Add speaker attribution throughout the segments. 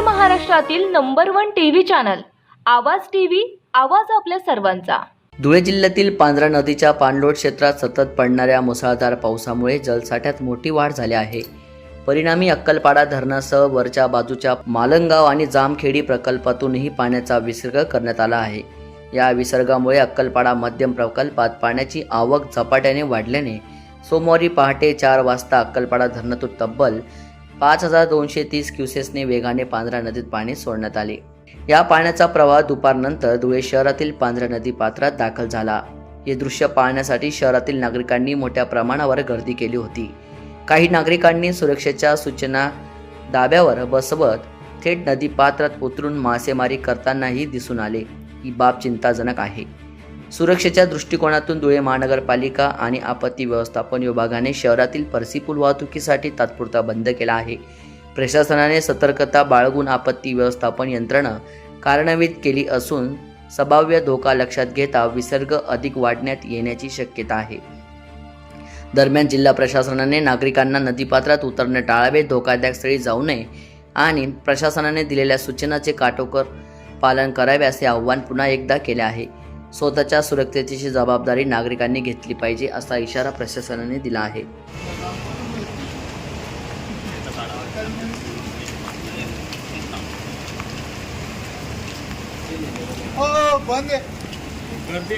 Speaker 1: महाराष्ट्रातील number one TV channel Awaaz TV Awaaz आपल्या सर्वांचा.
Speaker 2: धुळे जिल्ह्यातील पांढरा नदीच्या पाणलोट क्षेत्रात सतत पडणाऱ्या मुसळधार पावसामुळे जलसाठ्यात मोठी वाढ झाली आहे. परिणामी अक्कलपाडा धरणासह वरच्या बाजूच्या मालंगाव आणि जामखेडी प्रकल्पातूनही पाण्याचा विसर्ग करण्यात आला आहे. या विसर्गामुळे अक्कलपाडा मध्यम प्रकल्पात पाण्याची आवक झपाट्याने वाढल्याने सोमवारी पहाटे चार वाजता अक्कलपाडा धरणातून तब्बल पाच हजार दोनशे तीस क्युसेसने वेगाने पांझरा नदीत पाणी सोडण्यात आले. या पाण्याचा प्रवाह दुपारनंतर धुळे शहरातील पांझरा नदी पात्रात दाखल झाला. हे दृश्य पाहण्यासाठी शहरातील नागरिकांनी मोठ्या प्रमाणावर गर्दी केली होती. काही नागरिकांनी सुरक्षेच्या सूचना दाब्यावर बसवत थेट नदी पात्रात उतरून मासेमारी करतानाही दिसून आले. ही बाब चिंताजनक आहे. सुरक्षेच्या दृष्टिकोनातून धुळे महानगरपालिका आणि आपत्ती व्यवस्थापन विभागाने शहरातील परसीपूल वाहतुकीसाठी तात्पुरता बंद केला आहे. प्रशासनाने सतर्कता बाळगून आपत्ती व्यवस्थापन यंत्रणा कार्यान्वित केली असून संभाव्य धोका लक्षात घेता विसर्ग अधिक वाढण्यात येण्याची शक्यता आहे. दरम्यान जिल्हा प्रशासनाने नागरिकांना नदीपात्रात उतरणे टाळावे धोकादायक स्थळी जाऊ नये आणि प्रशासनाने दिलेल्या सूचनाचे काटोकर पालन करावे असे आव्हान पुन्हा एकदा केले आहे. स्वतःच्या सुरक्षेची जबाबदारी नागरिकांनी घेतली पाहिजे असा इशारा प्रशासनाने दिला आहे.
Speaker 3: हो
Speaker 4: गर्दी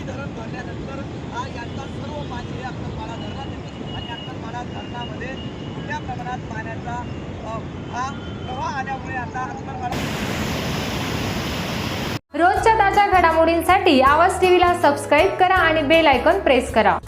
Speaker 4: फार
Speaker 3: धरण भरल्यानंतर हा यांचा सर्व पाणी हे अक्कलपाडा धरणात येते आणि अक्कलपाडा धरणामध्ये मोठ्या प्रमाणात पाण्याचा हा प्रवाह आल्यामुळे आता अक्कलपाडा
Speaker 5: रोजच्या ताज्या घडामोडींसाठी आवाज टीव्हीला सबस्क्राईब करा आणि बेल आयकॉन प्रेस करा.